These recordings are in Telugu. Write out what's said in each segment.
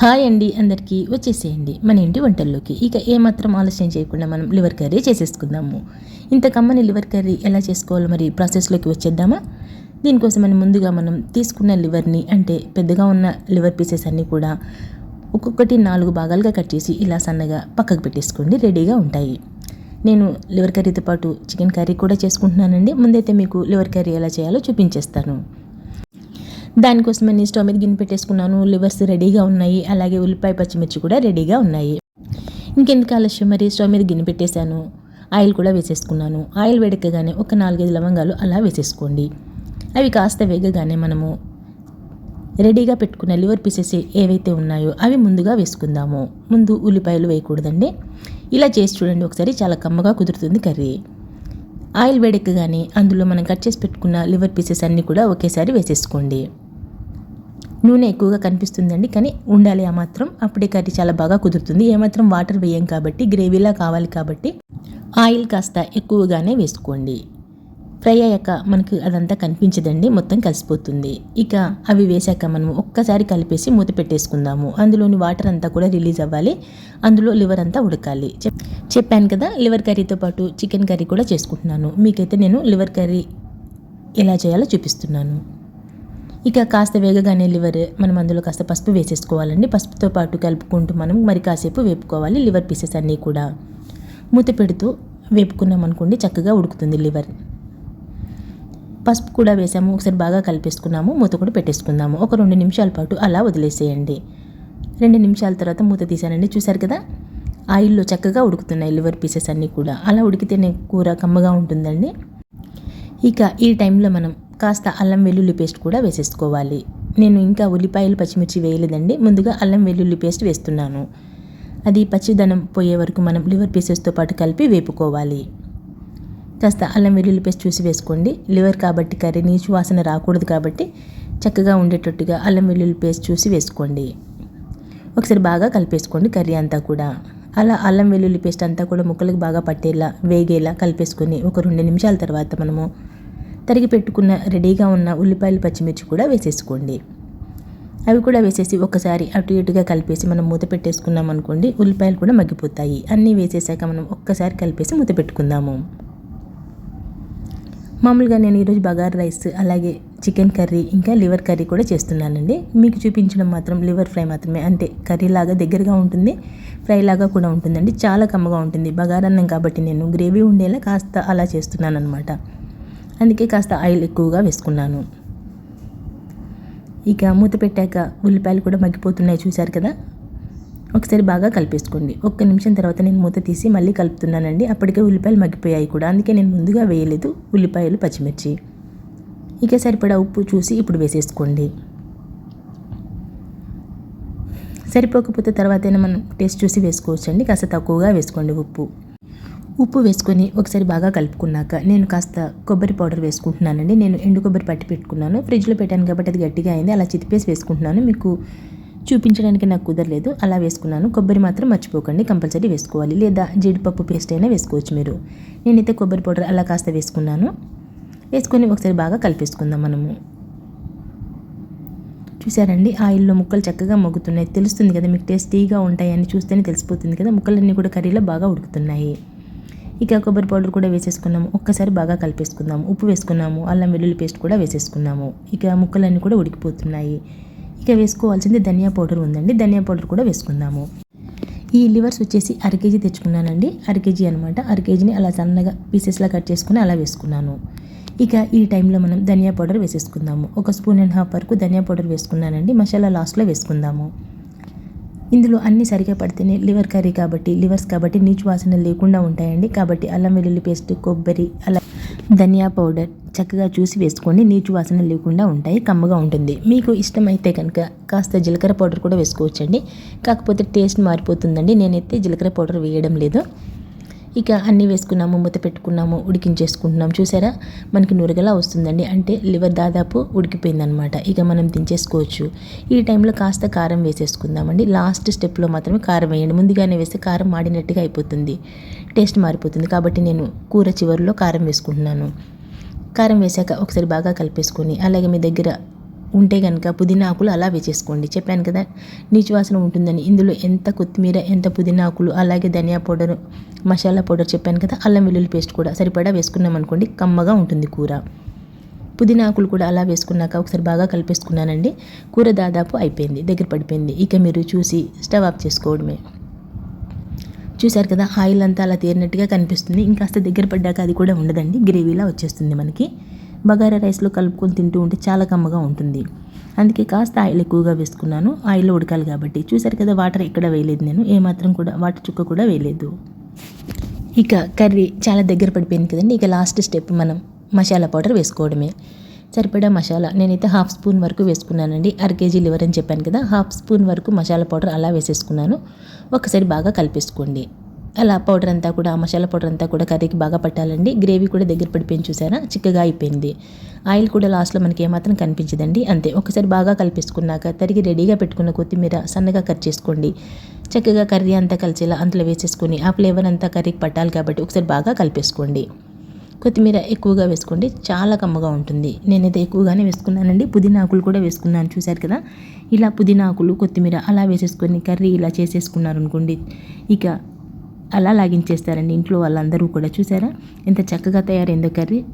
హాయ్ అండి అందరికీ వచ్చేసేయండి. మన ఇంటి వంటల్లోకి. ఇక ఏమాత్రం ఆలస్యం చేయకుండా మనం లివర్ కర్రీ చేసేసుకుందాము. ఇంత కమ్మని లివర్ కర్రీ ఎలా చేసుకోవాలో మరి ప్రాసెస్లోకి వచ్చేద్దామా? దీనికోసం మనం ముందుగా మనం తీసుకున్న లివర్ని అంటే పెద్దగా ఉన్న లివర్ పీసెస్ అన్నీ కూడా ఒక్కొక్కటి నాలుగు భాగాలుగా కట్ చేసి ఇలా సన్నగా పక్కకు పెట్టేసుకోండి రెడీగా ఉంటాయి. నేను లివర్ కర్రీతో పాటు చికెన్ కర్రీ కూడా చేసుకుంటున్నానండి. ముందైతే మీకు లివర్ కర్రీ ఎలా చేయాలో చూపించేస్తాను. దానికోసమని స్టవ్ మీద గిన్నె పెట్టేసుకున్నాను. లివర్స్ రెడీగా ఉన్నాయి. అలాగే ఉల్లిపాయ పచ్చిమిర్చి కూడా రెడీగా ఉన్నాయి. ఇంకెందుకు ఆలస్యం? మరి స్టవ్ మీద గిన్నె పెట్టేశాను. ఆయిల్ కూడా వేసేసుకున్నాను. ఆయిల్ వేడెక్కగానే ఒక నాలుగైదు లవంగాలు అలా వేసేసుకోండి. అవి కాస్త వేగగానే మనము రెడీగా పెట్టుకున్న లివర్ పీసెస్ ఏవైతే ఉన్నాయో అవి ముందుగా వేసుకుందాము. ముందు ఉల్లిపాయలు వేయకూడదండి. ఇలా చేసి చూడండి. ఒకసారి చాలా కమ్మగా కుదురుతుంది కర్రీ. ఆయిల్ వేడెక్కగానే అందులో మనం కట్ చేసి పెట్టుకున్న లివర్ పీసెస్ అన్నీ కూడా ఒకేసారి వేసేసుకోండి. నూనె ఎక్కువగా కనిపిస్తుందండి కానీ ఉండాలి ఆ మాత్రం. అప్పుడే కర్రీ చాలా బాగా కుదురుతుంది. ఏమాత్రం వాటర్ వేయం కాబట్టి గ్రేవీలా కావాలి కాబట్టి ఆయిల్ కాస్త ఎక్కువగానే వేసుకోండి. ఫ్రై అయ్యాక మనకు అదంతా కనిపించదండి మొత్తం కలిసిపోతుంది. ఇక అవి వేసాక మనం ఒక్కసారి కలిపేసి మూత పెట్టేసుకుందాము. అందులోని వాటర్ అంతా కూడా రిలీజ్ అవ్వాలి. అందులో లివర్ అంతా ఉడకాలి. చెప్పాను కదా లివర్ కర్రీతో పాటు చికెన్ కర్రీ కూడా చేసుకుంటున్నాను. మీకైతే నేను లివర్ కర్రీ ఎలా చేయాలో చూపిస్తున్నాను. ఇక కాస్త వేగగానే లివర్ మనం అందులో కాస్త పసుపు వేసేసుకోవాలండి. పసుపుతో పాటు కలుపుకుంటూ మనం మరి కాసేపు వేపుకోవాలి. లివర్ పీసెస్ అన్నీ కూడా మూత పెడుతూ వేపుకున్నాం అనుకోండి చక్కగా ఉడుకుతుంది లివర్. పసుపు కూడా వేసాము. ఒకసారి బాగా కలిపేసుకున్నాము. మూత కూడా పెట్టేసుకుందాము. ఒక రెండు నిమిషాల పాటు అలా వదిలేసేయండి. రెండు నిమిషాల తర్వాత మూత తీసానండి చూసారు కదా? ఆయిల్లో చక్కగా ఉడుకుతున్నాయి లివర్ పీసెస్ అన్నీ కూడా. అలా ఉడికితేనే కూర కమ్మగా ఉంటుందండి. ఇక ఈ టైంలో మనం కాస్త అల్లం వెల్లుల్లి పేస్ట్ కూడా వేసేసుకోవాలి. నేను ఇంకా ఉల్లిపాయలు పచ్చిమిర్చి వేయలేదండి. ముందుగా అల్లం వెల్లుల్లి పేస్ట్ వేస్తున్నాను. అది పచ్చిదనం పోయే వరకు మనం లివర్ పీసెస్తో పాటు కలిపి వేపుకోవాలి. కాస్త అల్లం వెల్లుల్లి పేస్ట్ చూసి వేసుకోండి. లివర్ కాబట్టి కర్రీ నీచు వాసన రాకూడదు కాబట్టి చక్కగా ఉండేటట్టుగా అల్లం వెల్లుల్లి పేస్ట్ చూసి వేసుకోండి. ఒకసారి బాగా కలిపేసుకోండి కర్రీ అంతా కూడా. అలా అల్లం వెల్లుల్లి పేస్ట్ అంతా కూడా ముక్కలకు బాగా పట్టేలా వేగేలా కలిపేసుకొని ఒక రెండు నిమిషాల తర్వాత మనము తరిగి పెట్టుకున్న రెడీగా ఉన్న ఉల్లిపాయలు పచ్చిమిర్చి కూడా వేసేసుకోండి. అవి కూడా వేసేసి ఒకసారి అటు ఇటుగా కలిపేసి మనం మూత పెట్టేసుకున్నాం అనుకోండి ఉల్లిపాయలు కూడా మగ్గిపోతాయి. అన్నీ వేసేసాక మనం ఒక్కసారి కలిపేసి మూత పెట్టుకుందాము. మామూలుగా నేను ఈరోజు బగార్ రైస్ అలాగే చికెన్ కర్రీ ఇంకా లివర్ కర్రీ కూడా చేస్తున్నానండి. మీకు చూపించడం మాత్రం లివర్ ఫ్రై మాత్రమే అంటే కర్రీ లాగా దగ్గరగా ఉంటుంది ఫ్రై లాగా కూడా ఉంటుందండి. చాలా కమ్మగా ఉంటుంది. బగారన్నం కాబట్టి నేను గ్రేవీ ఉండేలా కాస్త అలా చేస్తున్నాను అనమాట అందుకే కాస్త ఆయిల్ ఎక్కువగా వేసుకున్నాను. ఇక మూత పెట్టాక ఉల్లిపాయలు కూడా మగ్గిపోతున్నాయి చూశారు కదా? ఒకసారి బాగా కలిపేసుకోండి. ఒక్క నిమిషం తర్వాత నేను మూత తీసి మళ్ళీ కలుపుతున్నానండి. అప్పటికే ఉల్లిపాయలు మగ్గిపోయాయి కూడా. అందుకే నేను ముందుగా వేయలేదు ఉల్లిపాయలు పచ్చిమిర్చి. ఇక సరిపడా ఉప్పు చూసి ఇప్పుడు వేసేసుకోండి. సరిపోకపోతే తర్వాతైనా మనం టేస్ట్ చూసి వేసుకోవచ్చండి. కాస్త తక్కువగా వేసుకోండి ఉప్పు. ఉప్పు వేసుకొని ఒకసారి బాగా కలుపుకున్నాక నేను కాస్త కొబ్బరి పౌడర్ వేసుకుంటున్నానండి. నేను ఎండు కొబ్బరి పట్టి పెట్టుకున్నాను. ఫ్రిడ్జ్లో పెట్టాను కాబట్టి అది గట్టిగా అయింది. అలా చితిపేసి వేసుకుంటున్నాను. మీకు చూపించడానికి నాకు కుదరలేదు. అలా వేసుకున్నాను. కొబ్బరి మాత్రం మర్చిపోకండి. కంపల్సరీ వేసుకోవాలి. లేదా జీడిపప్పు పేస్ట్ అయినా వేసుకోవచ్చు మీరు. నేనైతే కొబ్బరి పౌడర్ అలా కాస్త వేసుకున్నాను. వేసుకొని ఒకసారి బాగా కలిపేసుకుందాం మనము. చూసారండి ఆయిల్లో ముక్కలు చక్కగా మొగ్గుతున్నాయి తెలుస్తుంది కదా మీకు టేస్టీగా ఉంటాయని చూస్తేనే తెలిసిపోతుంది కదా. ముక్కలన్నీ కూడా కర్రీలో బాగా ఉడుకుతున్నాయి. ఇక కొబ్బరి పౌడర్ కూడా వేసేసుకున్నాము. ఒక్కసారి బాగా కలిపేసుకుందాము. ఉప్పు వేసుకున్నాము. అల్లం వెల్లుల్లి పేస్ట్ కూడా వేసేసుకున్నాము. ఇక ముక్కలన్నీ కూడా ఉడికిపోతున్నాయి. ఇక వేసుకోవాల్సింది ధనియా పౌడర్ ఉందండి. ధనియా పౌడర్ కూడా వేసుకుందాము. ఈ లివర్స్ వచ్చేసి అర కేజీ తెచ్చుకున్నానండి. అర కేజీ అనమాట. అర కేజీని అలా సన్నగా పీసెస్లా కట్ చేసుకుని అలా వేసుకున్నాను. ఇక ఈ టైంలో మనం ధనియా పౌడర్ వేసేసుకుందాము. ఒక స్పూన్ అండ్ హాఫ్ వరకు ధనియా పౌడర్ వేసుకున్నానండి. మసాలా లాస్ట్లో వేసుకుందాము. ఇందులో అన్ని సరిగా పడితేనే లివర్ కర్రీ కాబట్టి లివర్స్ కాబట్టి నీచు వాసన లేకుండా ఉంటాయండి. కాబట్టి అల్లం వెల్లుల్లి పేస్ట్ కొబ్బరి అలా ధనియా పౌడర్ చక్కగా చూసి వేసుకోండి. నీచు వాసన లేకుండా ఉంటాయి కమ్మగా ఉంటుంది. మీకు ఇష్టమైతే కనుక కాస్త జీలకర్ర పౌడర్ కూడా వేసుకోవచ్చండి. కాకపోతే టేస్ట్ మారిపోతుందండి. నేనైతే జీలకర్ర పౌడర్ వేయడం లేదు. ఇక అన్నీ వేసుకున్నాము మూత పెట్టుకున్నాము ఉడికించేసుకుంటున్నాం. చూసారా? మనకి నురగలా వస్తుందండి. అంటే లివర్ దాదాపు ఉడికిపోయిందనమాట. ఇక మనం దించేసుకోవచ్చు. ఈ టైంలో కాస్త కారం వేసేసుకుందామండి. లాస్ట్ స్టెప్లో మాత్రమే కారం వేయండి. ముందుగానే వేస్తే కారం మాడినట్టుగా అయిపోతుంది. టేస్ట్ మారిపోతుంది. కాబట్టి నేను కూర చివరిలో కారం వేసుకుంటున్నాను. కారం వేసాక ఒకసారి బాగా కలిపేసుకొని అలాగే మీ దగ్గర ఉంటే కనుక పుదీనా ఆకులు అలా వేసేసుకోండి. చెప్పాను కదా నీచు వాసన ఉంటుందని. ఇందులో ఎంత కొత్తిమీర ఎంత పుదీనా ఆకులు అలాగే ధనియా పౌడర్ మసాలా పౌడర్ చెప్పాను కదా అల్లం వెల్లుల్లి పేస్ట్ కూడా సరిపడా వేసుకున్నాం అనుకోండి కమ్మగా ఉంటుంది కూర. పుదీనా ఆకులు కూడా అలా వేసుకున్నాక ఒకసారి బాగా కలిపేసుకున్నానండి. కూర దాదాపు అయిపోయింది దగ్గర పడిపోయింది. ఇక మీరు చూసి స్టవ్ ఆఫ్ చేసుకోవడమే. చూశారు కదా ఆయిల్ అంతా అలా తేరినట్టుగా కనిపిస్తుంది. ఇంకాస్త దగ్గర పడ్డాక అది కూడా ఉండదండి గ్రేవీలా వచ్చేస్తుంది మనకి. బగారా రైస్లో కలుపుకొని తింటూ ఉంటే చాలా కమ్మగా ఉంటుంది. అందుకే కాస్త ఆయిల్ ఎక్కువగా వేసుకున్నాను. ఆయిల్ ఉడకాలి కాబట్టి. చూసారు కదా వాటర్ ఇక్కడ వేయలేదు నేను. ఏమాత్రం కూడా వాటర్ చుక్క కూడా వేయలేదు. ఇక కర్రీ చాలా దగ్గర పడిపోయింది కదండి. ఇక లాస్ట్ స్టెప్ మనం మసాలా పౌడర్ వేసుకోవడమే. సరిపడా మసాలా. నేనైతే హాఫ్ స్పూన్ వరకు వేసుకున్నానండి. అర కేజీ లివర్ అని చెప్పాను కదా హాఫ్ స్పూన్ వరకు మసాలా పౌడర్ అలా వేసేసుకున్నాను. ఒకసారి బాగా కలిపేసుకోండి. అలా పౌడర్ అంతా కూడా ఆ మసాలా పౌడర్ అంతా కూడా కర్రీకి బాగా పట్టాలండి. గ్రేవీ కూడా దగ్గర పడిపోయింది చూసారా? చిక్కగా అయిపోయింది. ఆయిల్ కూడా లాస్ట్లో మనకి ఏమాత్రం కనిపించదండి. అంతే. ఒకసారి బాగా కలిపేసుకున్నాక తరిగి రెడీగా పెట్టుకున్న కొత్తిమీర సన్నగా కట్ చేసుకోండి. చక్కగా కర్రీ అంతా కలిసేలా అంతలో వేసేసుకొని ఆ ఫ్లేవర్ అంతా కర్రీకి పట్టాలి కాబట్టి ఒకసారి బాగా కలిపేసుకోండి. కొత్తిమీర ఎక్కువగా వేసుకోండి. చాలా కమ్మగా ఉంటుంది. నేనైతే ఎక్కువగానే వేసుకున్నానండి. పుదీనా ఆకులు కూడా వేసుకున్నాను చూశారు కదా? ఇలా పుదీనా ఆకులు కొత్తిమీర అలా వేసేసుకొని కర్రీ ఇలా చేసేసుకున్నారు అనుకోండి ఇక అలా లాగించేస్తారండి ఇంట్లో వాళ్ళందరూ కూడా. చూసారా? ఎంత చక్కగా తయారైందో కర్రీ.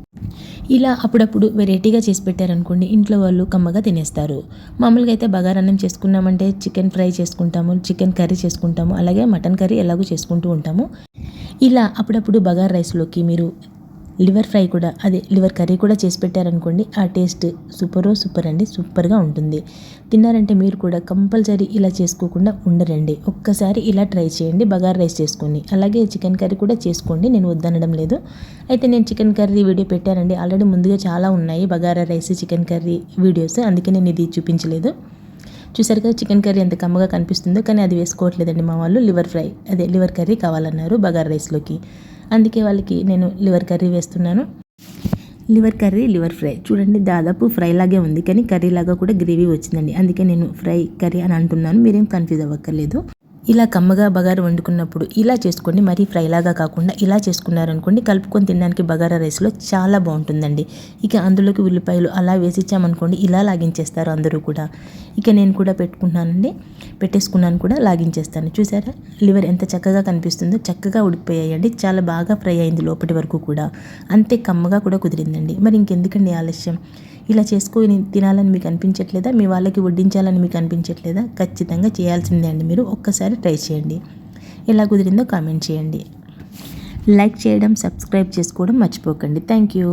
ఇలా అప్పుడప్పుడు వెరైటీగా చేసి పెట్టారనుకోండి ఇంట్లో వాళ్ళు కమ్మగా తినేస్తారు. మామూలుగా అయితే బగారన్నం చేసుకున్నామంటే చికెన్ ఫ్రై చేసుకుంటాము చికెన్ కర్రీ చేసుకుంటాము అలాగే మటన్ కర్రీ ఎలాగో చేసుకుంటూ ఉంటాము. ఇలా అప్పుడప్పుడు బగార్ రైస్లోకి మీరు లివర్ ఫ్రై కూడా అదే లివర్ కర్రీ కూడా చేసి పెట్టారనుకోండి ఆ టేస్ట్ సూపరో సూపర్ అండి సూపర్గా ఉంటుంది. తిన్నారంటే మీరు కూడా కంపల్సరీ ఇలా చేసుకోకుండా ఉండరండి. ఒక్కసారి ఇలా ట్రై చేయండి బగార్ రైస్ చేసుకోండి. అలాగే చికెన్ కర్రీ కూడా చేసుకోండి నేను వద్దనడం లేదు. అయితే నేను చికెన్ కర్రీ వీడియో పెట్టానండి ఆల్రెడీ ముందుగా చాలా ఉన్నాయి bagara rice chicken curry videos అందుకే నేను ఇది చూపించలేదు. చూసారు కదా చికెన్ కర్రీ ఎంత కమ్మగా కనిపిస్తుందో కానీ అది వేసుకోవట్లేదండి మా వాళ్ళు లివర్ ఫ్రై అదే లివర్ కర్రీ కావాలన్నారు బగార్ రైస్లోకి. అందుకే వాళ్ళకి నేను లివర్ కర్రీ వేస్తున్నాను. Liver curry liver fry. చూడండి దాదాపు ఫ్రై లాగే ఉంది కానీ కర్రీ లాగా కూడా గ్రేవీ వచ్చిందండి. అందుకే నేను ఫ్రై కర్రీ అని అంటున్నాను. మీరేం కన్ఫ్యూజ్ అవ్వక్కర్లేదు. ఇలా కమ్మగా బగారు వండుకున్నప్పుడు ఇలా చేసుకోండి మరీ ఫ్రైలాగా కాకుండా ఇలా చేసుకున్నారనుకోండి కలుపుకొని తినడానికి బగారా రైస్లో చాలా బాగుంటుందండి. ఇక అందులోకి ఉల్లిపాయలు అలా వేసిచ్చామనుకోండి ఇలా లాగించేస్తారు అందరూ కూడా. ఇక నేను కూడా పెట్టుకుంటున్నానండి పెట్టేసుకున్నాను కూడా లాగించేస్తాను. చూసారా? లివర్ ఎంత చక్కగా కనిపిస్తుందో చక్కగా ఉడికిపోయాయండి చాలా బాగా ఫ్రై అయింది లోపటి వరకు కూడా. అంతే కమ్మగా కూడా కుదిరిందండి. మరి ఇంకెందుకండి ఆలస్యం? ఇలా చేసుకొని తినాలని మీకు అనిపించట్లేదా? మీ వాళ్ళకి వడ్డించాలని మీకు అనిపించట్లేదా? ఖచ్చితంగా చేయాల్సిందే అండి మీరు. ఒక్కసారి ట్రై చేయండి. ఎలా కుదిరిందో కామెంట్ చేయండి. లైక్ చేయడం సబ్స్క్రైబ్ చేసుకోవడం మర్చిపోకండి. Thank you.